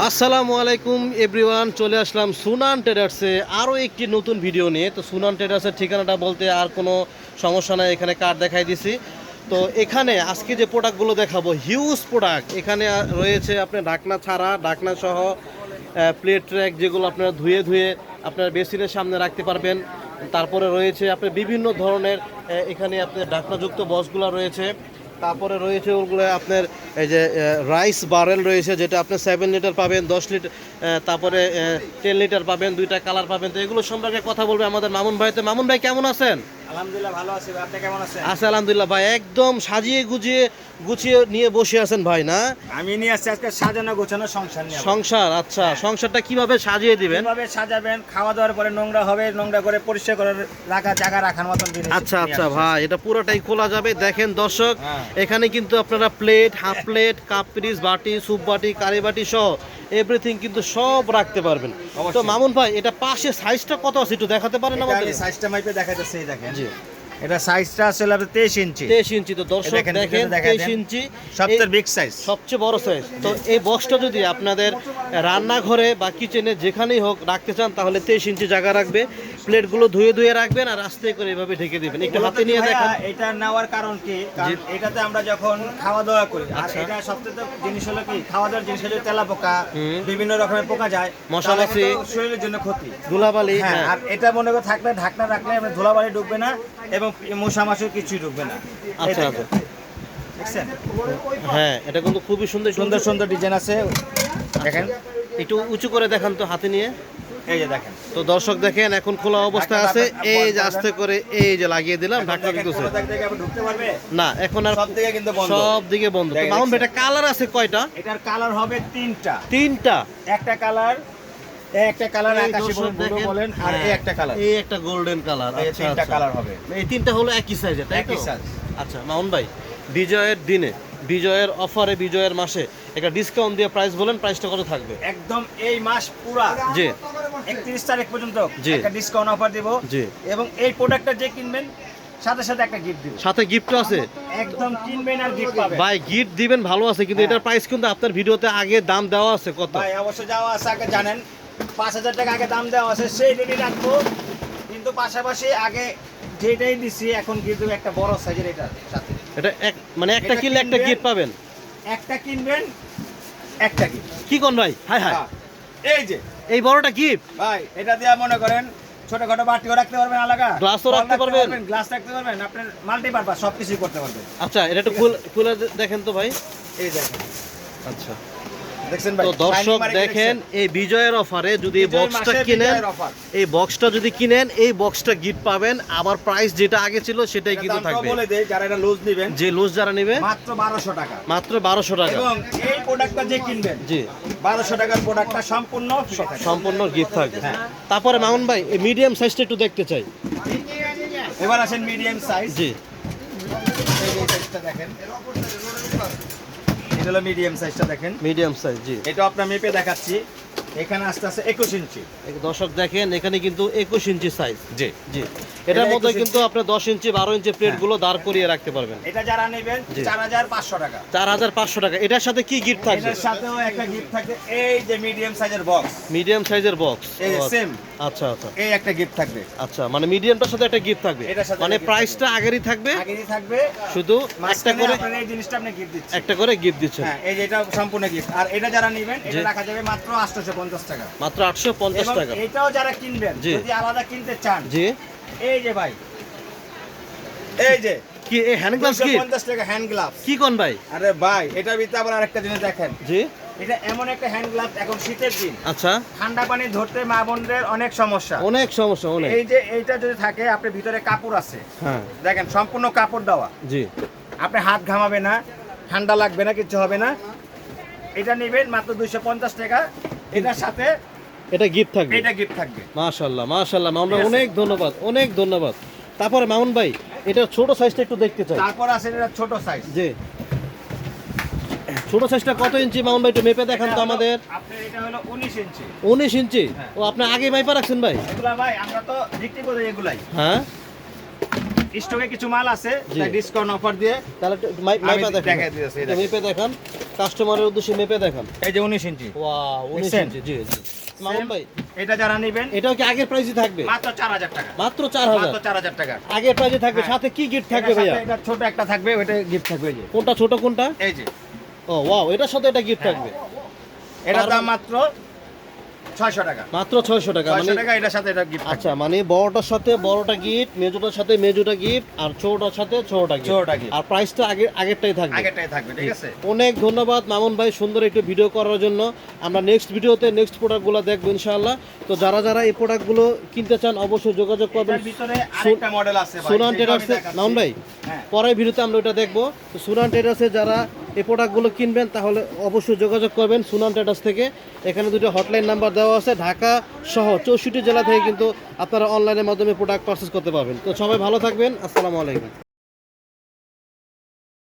আসসালামু আলাইকুম, এভরিওয়ান, চলে আসলাম সুনান ট্রেডার্সে আরও একটি নতুন ভিডিও নিয়ে। তো সুনান ট্রেডার্সের ঠিকানাটা বলতে আর কোনো সমস্যা নাই, এখানে কার্ড দেখাই দিছি। তো এখানে আজকে যে প্রোডাক্টগুলো দেখাবো, হিউজ প্রোডাক্ট। এখানে রয়েছে আপনার ঢাকনা ছাড়া ঢাকনা সহ প্লেট ট্র্যাক যেগুলো আপনারা ধুয়ে ধুয়ে আপনার বেসিনের সামনে রাখতে পারবেন। তারপরে রয়েছে আপনার বিভিন্ন ধরনের এখানে আপনার ঢাকনাযুক্ত বসগুলো রয়েছে। তারপরে রয়েছে ওগুলো আপনার, এই যে রাইস বারেল রয়েছে, যেটা আপনি সেভেন লিটার পাবেন, দশ লিটার তারপরে টেন লিটার পাবেন, দুইটা কালার পাবেন। তো এগুলো সম্পর্কে কথা বলবে আমাদের মামুন ভাই। তো মামুন ভাই, কেমন আছেন? আলহামদুলিল্লাহ ভালো আছি আপনি কেমন আছেন? আছে আলহামদুলিল্লাহ ভাই একদম সাজিয়ে গুজিয়ে গুছিয়ে নিয়ে বসে আছেন ভাই না? আমি নিয়ে আসছি আজকে সাজানো গোছানো সংসার নিয়ে। সংসার আচ্ছা সংসারটা কীভাবে সাজিয়ে দিবেন? কীভাবে সাজাবেন খাওয়া দাওয়ার পরে নোংরা হবে নোংরা করে পরিষ্কার করে রাখা জায়গা রাখার মতন জিনিস আচ্ছা আচ্ছা ভাই এটা পুরোটাই খোলা যাবে। দেখেন দর্শক হ্যাঁ। এখানে কিন্তু আপনারা প্লেট হাফ প্লেট কাপ পিরিস বাটি স্যুপ বাটি কারি বাটি সহ এভরিথিং কিন্তু সব রাখতে পারবেন। তো মামুন ভাই এটা পাশে সাইজটা কত আছে একটু দেখাতে পারেন না আমাদের? সাইজটা মাইপে দেখাইতেছি এই দেখেন। জি। এটা সাইজটা আসলে আপনার তেইশ ইঞ্চি। তেইশ ইঞ্চি তো দর্শক দেখেন, তেইশ। ইঞ্চি। সবচেয়ে বিগ সাইজ সবচেয়ে বড় সাইজ তো এই বক্সটা যদি আপনাদের রান্নাঘরে বা কিচেনে যেখানেই হোক রাখতে চান তাহলে তেইশ ইঞ্চি জায়গা রাখবে। প্লেটগুলো ধুয়ে ধুয়ে রাখবেন আর আস্তে করে এভাবে ঢেকে দিবেন। একটু হাতে নিয়ে দেখেন। এটা নেওয়ার কারণ কি? কারণ এটাতে আমরা যখন খাওয়া দাওয়া করি আর আচ্ছা। এটা সবচেয়ে জিনিস হলো কি? খাওয়া দাওয়ার জিনিস হলো তেলা পোকা বিভিন্ন রকমের পোকা যায় মশলা শরীরের জন্য ক্ষতি। ধুলাবালি হ্যাঁ হ্যাঁ। আর এটা মনে করে থাকলে ঢাকনা রাখলে আপনার ধুলাবালি ঢুকবে না এবং মশা মাছিও কিছুই ঢুকবে না। আচ্ছা দেখেন। আচ্ছা। হ্যাঁ এটা কিন্তু খুবই সুন্দর সুন্দর। সুন্দর ডিজাইন আছে। দেখেন। একটু উঁচু করে দেখান তো হাতে নিয়ে। এই যে দেখেন। তো দর্শক দেখেন এখন খোলা অবস্থা আছে। এই যে আস্তে করে এই যে লাগিয়ে দিলাম ঢাকনা কিন্তু না এখন আর সব দিকে কিন্তু বন্ধ। সব দিকে বন্ধ। তো মামুন এটা কালার আছে কয়টা? এটার কালার হবে তিনটা। তিনটা? একটা কালার একটা কালার এই আকাশি দর্শক বলুন, ব্লু বলেন আর হ্যাঁ, এই একটা কালার। এই একটা গোল্ডেন কালার। এই তিনটা কালার হবে। এই তিনটা হলো একই তাই তো। আচ্ছা মামুন ভাই বিজয়ের দিনে বিজয়ের অফারে বিজয়ের মাসে একটা ডিসকাউন্ট দিয়ে প্রাইস বলেন প্রাইসটা কত থাকবে? একদম এই মাস পুরা। জি। একত্রিশ তারিখ পর্যন্ত। একটা ডিসকাউন্ট অফার দিব। এবং এই প্রোডাক্টটা যে কিনবেন সাথে সাথে একটা গিফট দিব। সাথে গিফটও আছে? একদম কিনবেন আর গিফট পাবেন। ভাই গিফট দিবেন ভালো আছে কিন্তু হ্যাঁ। এটার প্রাইস কিন্তু আপনার ভিডিওতে আগে দাম দেওয়া আছে কত? ভাই অবশ্য যাওয়া আছে আগে জানেন। পাঁচ হাজার টাকা আগে দাম দেওয়া আছে সেই রেটে রাখব। কিন্তু পাশাপাশি আগে যেটাই দিছি এখন কিন্তু একটা বড় সাইজের এটা সাথে। এটা এক মানে একটা কিনলে একটা গিফট পাবেন। একটা কিনবেন একটা গিফট কি কোন ভাই? Hi hi. এই যে। এই বড়টা গিফট ভাই এটা দিয়ে মনে করেন ছোটখাটো বাটিও রাখতে পারবেন আলাদা গ্লাসও রাখতে পারবেন? গ্লাস রাখতে পারবেন আপনার মাল্টিপারপাস সব কিছুই করতে পারবেন। আচ্ছা এটা একটু খুলে খুলে দেখেন তো ভাই। এই দেখেন। আচ্ছা। তো দর্শক দেখেন এই বিজয়ের অফারে যদি এই বক্সটা কিনেন এই বক্সটা যদি কিনেন এই বক্সটা গিফট পাবেন। আবার প্রাইস যেটা আগে ছিল সেটাই এটা কিন্তু থাকবে। বলে দেই যারা এটা লুজ নেবেন যে লুজ যারা নেবে মাত্র টাকা। মাত্র বারোশো টাকা। এবং এই প্রোডাক্টটা যে কিনবেন জি। বারোশো টাকার প্রোডাক্টটা সম্পূর্ণ সম্পূর্ণ গিফট থাকবে। হ্যাঁ। তারপরে মামুন ভাই এই মিডিয়াম সাইজটা একটু দেখতে চাই। এবার আসেন মিডিয়াম সাইজ জি। এই সাইজটা দেখেন। এটা হলো মিডিয়াম সাইজটা দেখেন। Medium size ji. এটা আপনার মেপে দেখাচ্ছি। এখানে আসতে আসতে একুশ ইঞ্চি। দর্শক দেখেন এখানে কিন্তু একুশ ইঞ্চি সাইজ জি। জি। এটার মধ্যে কিন্তু আপনি দশ ইঞ্চি বারো ইঞ্চি প্লেটগুলো দাঁড় করিয়ে রাখতে পারবেন। এটা যারা নেবেন চার হাজার পাঁচশো টাকা। চার হাজার পাঁচশো টাকা। এটার সাথে কি গিফট থাকবে? এটার সাথেও একটা গিফট থাকে এই যে মিডিয়াম সাইজের বক্স মিডিয়াম সাইজের বক্স same। আচ্ছা আচ্ছা। এই একটা গিফট থাকবে। আচ্ছা মানে মিডিয়ামটার সাথে একটা গিফট থাকবে। মানে প্রাইসটা আগেরই থাকবে? আগেরই থাকবে। শুধু একটা করে এই জিনিসটা আপনি গিফট দিচ্ছেন। একটা করে গিফট দিচ্ছেন। হ্যাঁ এই যে এটা সম্পূর্ণ গিফট আর এটা যারা নেবেন এটা রাখা যাবে মাত্র 850 টাকা। মাত্র আটশো পঞ্চাশ টাকা। এটাও যারা কিনবেন যদি আলাদা কিনতে চান জি। এই যে ভাই। এই যে কি এই হ্যান্ড গ্লাভস কি? 250 টাকা হ্যান্ড গ্লাভস কি কোন ভাই? আরে ভাই এটার ভিতরে আবার আরেকটা জিনিস দেখেন। জি। এটা এমন একটা হ্যান্ড গ্লাভস এখন শীতের দিন। আচ্ছা। ঠান্ডা পানি ধরতে মা বোনদের অনেক সমস্যা। অনেক সমস্যা অনেক। এই যে এইটা যদি থাকে আপনার ভিতরে কাপড় আছে। হ্যাঁ। দেখেন সম্পূর্ণ কাপড় দেওয়া। জি। আপনি হাত ঘামাবে না ঠান্ডা লাগবে না কিছু হবে না। এটা নেবেন মাত্র দুইশো পঞ্চাশ টাকা। এটার সাথে এটা গিফট থাকবে। এটা গিফট থাকবে। মাশাল্লাহ মাশাল্লাহ মামুন। অনেক ধন্যবাদ অনেক ধন্যবাদ। তারপরে মামুন ভাই এটা ছোট সাইজটা একটু দেখতে চাই। তারপর আছে এটা ছোট সাইজ জি। ছোট সাইজটা কত ইঞ্চি মামুন ভাই একটু মেপে দেখান তো আমাদের। আপনার এটা হলো উনিশ ইঞ্চি উনিশ ইঞ্চি। ও আপনি আগে মাইপা রাখছেন ভাই? এগুলা ভাই আমরা তো বিক্রি করি এগুলাই। হ্যাঁ? স্টকে কিছু মাল আছে। ডিসকাউন্ট অফার দিয়ে তাহলে মাইপা দেখান। মেপে দেখান। কাস্টমারের উদ্দেশ্যে মেপে দেখান। এই যে উনিশ ইঞ্চি। ওয়াও উনিশ দেখছেন? ইঞ্চি জি জি। মামুন ভাই এটা যারা নেবেন এটাও কি আগের প্রাইসই থাকবে? মাত্র চার হাজার টাকা। মাত্র চার হাজার? মাত্র চার হাজার টাকা। আগের প্রাইসে থাকবে হ্যাঁ। সাথে কি গিফট থাকবে ভাইয়া? এটা ছোট একটা থাকবে ওইটা গিফট থাকবে এই যে। কোনটা ছোট কোনটা? এই যে। ও ওয়াও এটার সাথে এটা গিফট থাকবে। এটার দাম মাত্র টাকা। মাত্র ছয়শো টাকা মানে টাকা এটার সাথে এটা গিফট আচ্ছা মানে বড়টার সাথে বড়টা গিফট মেজোটার সাথে মেজোটা গিফট আর ছোটটার সাথে ছোটটা গিফট ছোটটা gift। আর প্রাইসটা আগে আগেরটাই থাকবে। আগেরটাই থাকবে ঠিক আছে? অনেক ধন্যবাদ মামুন ভাই সুন্দর একটু ভিডিও করার জন্য। আমরা নেক্সট ভিডিওতে নেক্সট প্রোডাক্টগুলো দেখব ইনশাআল্লাহ। তো যারা যারা এই প্রোডাক্টগুলো কিনতে চান অবশ্যই যোগাযোগ করবেন। এটার ভিতরে আরেকটা মডেল আছে ভাই, সুনান দেখাচ্ছি। মামুন ভাই হ্যাঁ। পরের ভিডিওতে আমরা ওটা দেখব। তো সুনান টেরাসে যারা এই প্রোডাক্টগুলো কিনবেন, তাহলে অবশ্যই যোগাযোগ করবেন সুনাম ট্যাটাস থেকে। এখানে দুটো হটলাইন নাম্বার দেওয়া আছে, ঢাকা সহ চৌষট্টি জেলা থেকে কিন্তু আপনারা অনলাইনের মাধ্যমে প্রোডাক্ট পারচেস করতে পারবেন। তো সবাই ভালো থাকবেন, আসসালামু আলাইকুম।